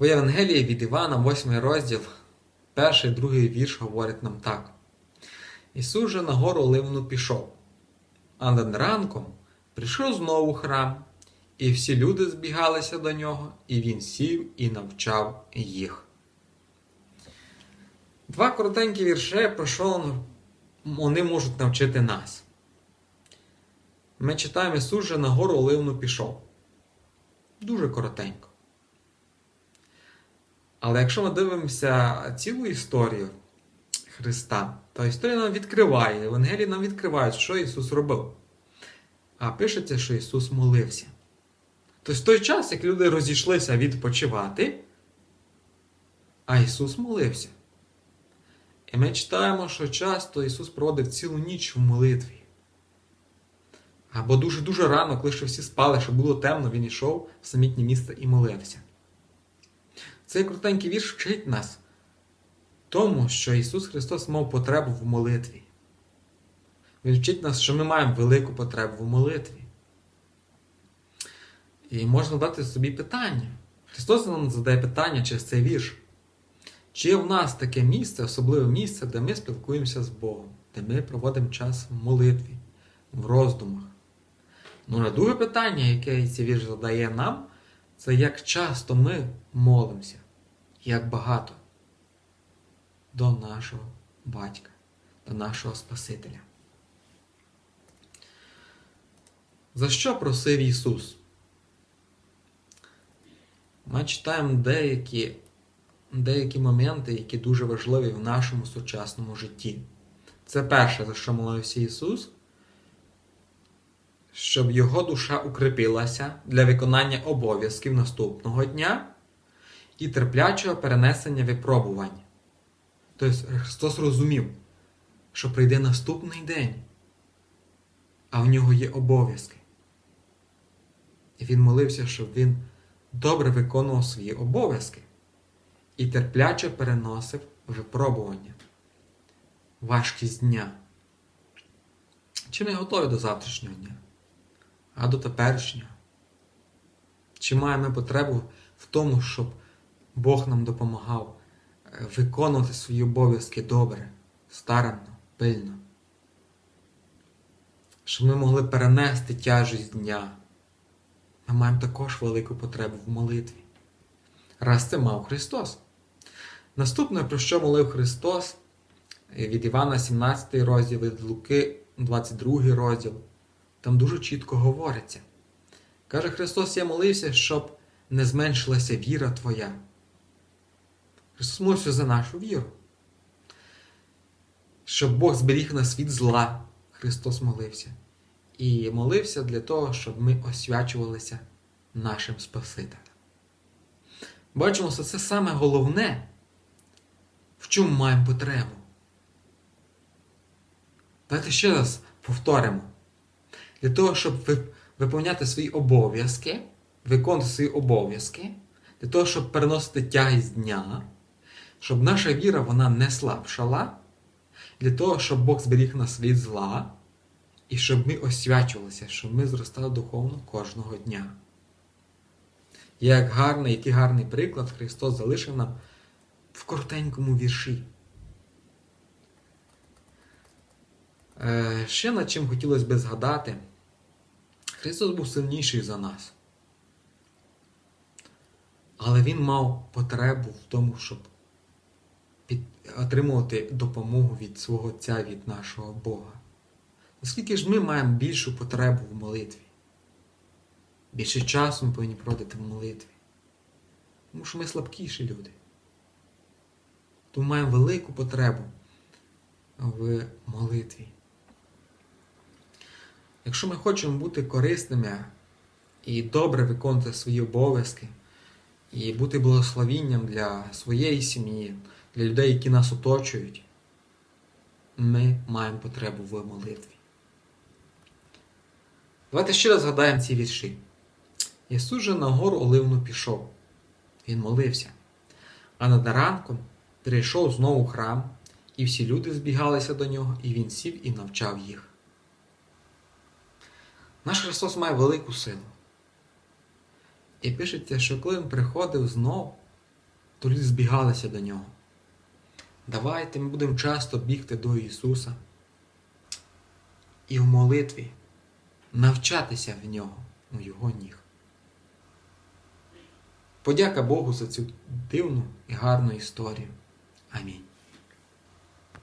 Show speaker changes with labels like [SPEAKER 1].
[SPEAKER 1] В Євангелії від Івана, 8 розділ, перший другий вірш говорить нам так. Ісус же на гору Оливну пішов, а над ранком прийшов знову храм, і всі люди збігалися до нього, і він сів і навчав їх. Два коротенькі вірші, про що вони можуть навчити нас. Ми читаємо Ісус же на гору Оливну пішов. Дуже коротенько. Але якщо ми дивимося цілу історію Христа, то історія нам відкриває, Євангелії нам відкривають, що Ісус робив. А пишеться, що Ісус молився. Тобто в той час, як люди розійшлися відпочивати, а Ісус молився. І ми читаємо, що часто Ісус проводив цілу ніч в молитві. Або дуже-дуже рано, коли ще всі спали, що було темно, він йшов в самітнє місце і молився. Цей крутенький вірш вчить нас тому, що Ісус Христос мав потребу в молитві. Він вчить нас, що ми маємо велику потребу в молитві. І можна дати собі питання. Христос нам задає питання через цей вірш. Чи є в нас таке місце, особливе місце, де ми спілкуємося з Богом, де ми проводимо час в молитві, в роздумах? Ну, на друге питання, яке цей вірш задає нам, це як часто ми молимося, як багато до нашого батька, до нашого Спасителя. За що просив Ісус? Ми читаємо деякі, деякі моменти, які дуже важливі в нашому сучасному житті. Це перше, за що молився Ісус, щоб Його душа укріпилася для виконання обов'язків наступного дня і терплячого перенесення випробувань. Тобто Христос розумів, що прийде наступний день, а в нього є обов'язки. І він молився, щоб він добре виконував свої обов'язки і терпляче переносив випробування, важкість дня. Чи ми готові до завтрашнього дня, а до теперішнього? Чи маємо потребу в тому, щоб Бог нам допомагав е, виконувати свої обов'язки добре, старанно, пильно? Щоб ми могли перенести тяжість дня? Ми маємо також велику потребу в молитві. Раз це мав Христос. Наступне, про що молив Христос від Івана 17 розділ, від Луки 22 розділ, там дуже чітко говориться. Каже Христос, я молився, щоб не зменшилася віра Твоя. Христос молився за нашу віру. Щоб Бог зберіг нас від зла, Христос молився. І молився для того, щоб ми освячувалися нашим Спасителем. Бачимо, що це саме головне, в чому маємо потребу. Давайте ще раз повторимо. Для того, щоб виповняти свої обов'язки, виконувати свої обов'язки, для того, щоб переносити тягість дня, щоб наша віра вона не слабшала, для того, щоб Бог зберіг нас від зла. І щоб ми освячувалися, щоб ми зростали духовно кожного дня. Як гарний, який гарний приклад Христос залишив нам в коротенькому вірші. Ще над чим хотілося би згадати, Христос був сильніший за нас. Але Він мав потребу в тому, щоб під... отримувати допомогу від свого Отця, від нашого Бога. Наскільки ж ми маємо більшу потребу в молитві? Більше часу ми повинні проводити в молитві. Тому що ми слабкіші люди. Тому маємо велику потребу в молитві. Якщо ми хочемо бути корисними і добре виконувати свої обов'язки, і бути благословінням для своєї сім'ї, для людей, які нас оточують, ми маємо потребу в молитві. Давайте ще раз згадаємо ці вірші. Ісус же на гору Оливну пішов. Він молився. А над ранком прийшов знову храм, і всі люди збігалися до нього, і він сів і навчав їх. Наш Христос має велику силу. І пишеться, що коли Він приходив знов, то люди збігалися до нього. Давайте ми будемо часто бігти до Ісуса і в молитві навчатися в нього у Його ніг. Подяка Богу за цю дивну і гарну історію. Амінь.